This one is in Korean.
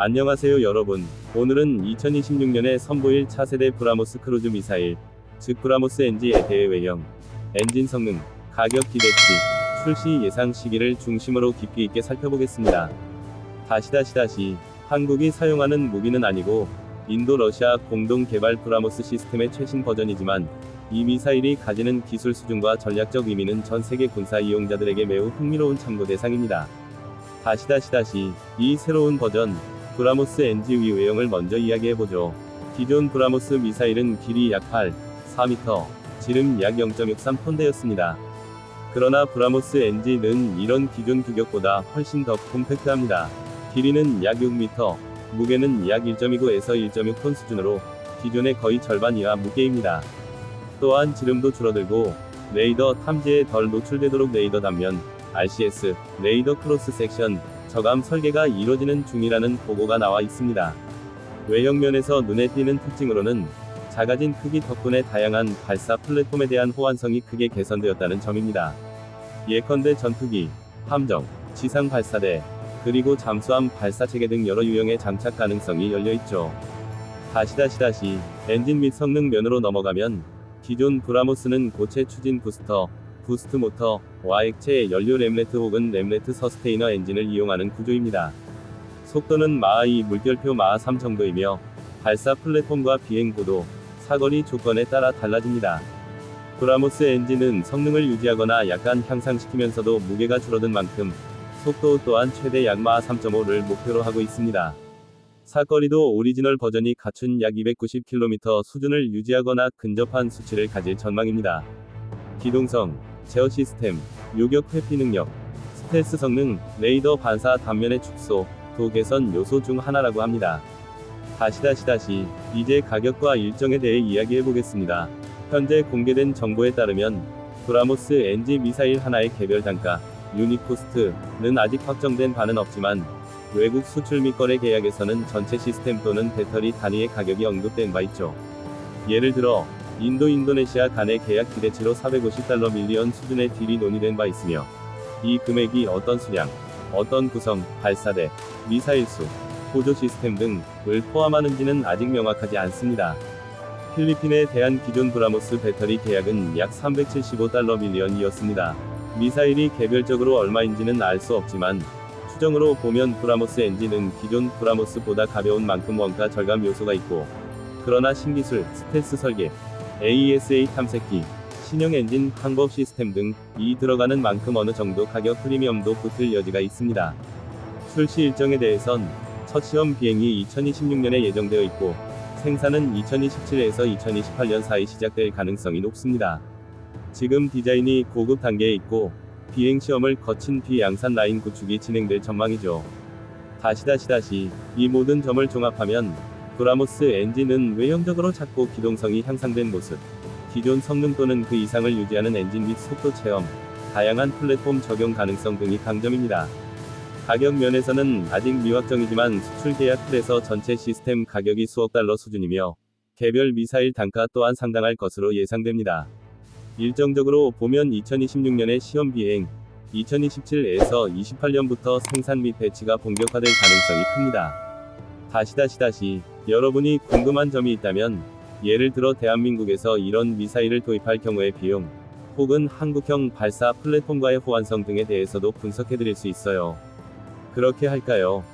안녕하세요 여러분. 오늘은 2026년에 선보일 차세대 브라모스 크루즈 미사일, 즉 브라모스 NG에 대해 외형, 엔진 성능, 가격 기대치, 출시 예상 시기를 중심으로 깊이 있게 살펴보겠습니다. 다시 다시 다시 한국이 사용하는 무기는 아니고 인도 러시아 공동 개발 브라모스 시스템의 최신 버전이지만 이 미사일이 가지는 기술 수준과 전략적 의미는 전 세계 군사 이용자들에게 매우 흥미로운 참고 대상입니다. 다시 다시 다시 이 새로운 버전 브라모스 NG의 외형을 먼저 이야기해보죠. 기존 브라모스 미사일은 길이 약 8, 4m, 지름 약 0.63톤대였습니다. 그러나 브라모스 NG는 이런 기존 규격보다 훨씬 더 콤팩트합니다. 길이는 약 6m, 무게는 약 1.29에서 1.6톤 수준으로 기존의 거의 절반 이하 무게입니다. 또한 지름도 줄어들고 레이더 탐지에 덜 노출되도록 레이더 단면, RCS, 레이더 크로스 섹션, 저감 설계가 이뤄지는 중이라는 보고가 나와 있습니다. 외형 면에서 눈에 띄는 특징으로는 작아진 크기 덕분에 다양한 발사 플랫폼에 대한 호환성이 크게 개선되었다는 점입니다. 예컨대 전투기, 함정, 지상 발사대, 그리고 잠수함 발사체계 등 여러 유형의 장착 가능성이 열려 있죠. 다시 다시 다시 엔진 및 성능 면으로 넘어가면 기존 브라모스는 고체 추진 부스터, 부스트 모터 와 액체 연료 램레트 혹은 램레트 서스테이너 엔진을 이용하는 구조입니다. 속도는 마하 2 물결표 마하 3 정도이며 발사 플랫폼과 비행 고도, 사거리 조건에 따라 달라집니다. 브라모스 엔진은 성능을 유지하거나 약간 향상시키면서도 무게가 줄어든 만큼 속도 또한 최대 약 마하 3.5를 목표로 하고 있습니다. 사거리도 오리지널 버전이 갖춘 약 290km 수준을 유지하거나 근접한 수치를 가질 전망입니다. 기동성, 제어 시스템, 요격 회피 능력, 스텔스 성능, 레이더 반사 단면의 축소, 도 개선 요소 중 하나라고 합니다. 다시 다시 다시 이제 가격과 일정에 대해 이야기해 보겠습니다. 현재 공개된 정보에 따르면 브라모스 NG 미사일 하나의 개별 단가 유닛 코스트는 아직 확정된 바는 없지만 외국 수출 및 거래 계약에서는 전체 시스템 또는 배터리 단위의 가격이 언급된 바 있죠. 예를 들어 인도 인도네시아 간의 계약 기대치로 450달러 밀리언 수준의 딜이 논의된 바 있으며 이 금액이 어떤 수량, 어떤 구성, 발사대, 미사일 수, 보조 시스템 등을 포함하는지는 아직 명확하지 않습니다. 필리핀에 대한 기존 브라모스 배터리 계약은 약 375달러 밀리언이었습니다. 미사일이 개별적으로 얼마인지는 알 수 없지만 추정으로 보면 브라모스 엔진은 기존 브라모스보다 가벼운 만큼 원가 절감 요소가 있고 그러나 신기술, 스텔스 설계, AESA 탐색기, 신형 엔진 항법 시스템 등 이 들어가는 만큼 어느 정도 가격 프리미엄도 붙을 여지가 있습니다. 출시 일정에 대해선 첫 시험 비행이 2026년에 예정되어 있고 생산은 2027에서 2028년 사이 시작될 가능성이 높습니다. 지금 디자인이 고급 단계에 있고 비행 시험을 거친 뒤 양산 라인 구축이 진행될 전망이죠. 다시 다시 다시 이 모든 점을 종합하면 브라모스 엔진은 외형적으로 작고 기동성이 향상된 모습, 기존 성능 또는 그 이상을 유지하는 엔진 및 속도 체험, 다양한 플랫폼 적용 가능성 등이 강점입니다. 가격 면에서는 아직 미확정이지만 수출 계약 틀에서 전체 시스템 가격이 수억 달러 수준이며 개별 미사일 단가 또한 상당할 것으로 예상됩니다. 일정적으로 보면 2026년에 시험 비행, 2027에서 28년부터 생산 및 배치가 본격화될 가능성이 큽니다. 다시 다시 다시 여러분이 궁금한 점이 있다면 예를 들어 대한민국에서 이런 미사일을 도입할 경우의 비용 혹은 한국형 발사 플랫폼과의 호환성 등에 대해서도 분석해 드릴 수 있어요. 그렇게 할까요?